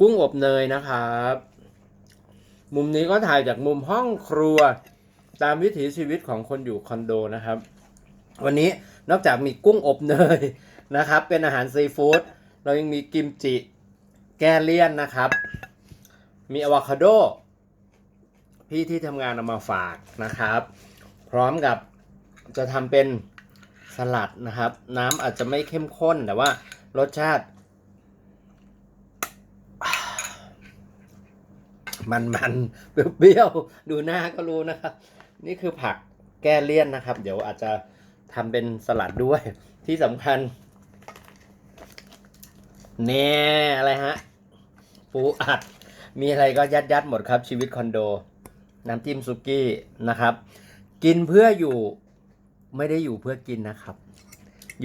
กุ้งอบเนยนะครับ มุมนี้ก็ถ่ายจากมุมห้องครัวตามวิถีชีวิตของคนอยู่คอนโดนะครับ วันนี้นอกจากมีกุ้งอบเนยนะครับ เป็นอาหารซีฟู้ดเรายังมีกิมจิ แก้เลี่ยนนะครับ มีอะโวคาโด พี่ที่ทำงานเอามาฝากนะครับ พร้อมกับจะทำเป็นสลัดนะครับ น้ำอาจจะไม่เข้มข้นแต่ว่ารสชาติ มันมันเปรี้ยวๆดูหน้าก็รู้นะครับ นี่คือผักแก้เลี่ยนนะครับ เดี๋ยวอาจจะทำเป็นสลัดด้วย ที่สำคัญแน่อะไรฮะปูอัด มีอะไรก็ยัดยัดหมดครับ ชีวิตคอนโด น้ำจิ้มซุกี้นะครับ กินเพื่ออยู่ไม่ได้อยู่เพื่อกินนะครับ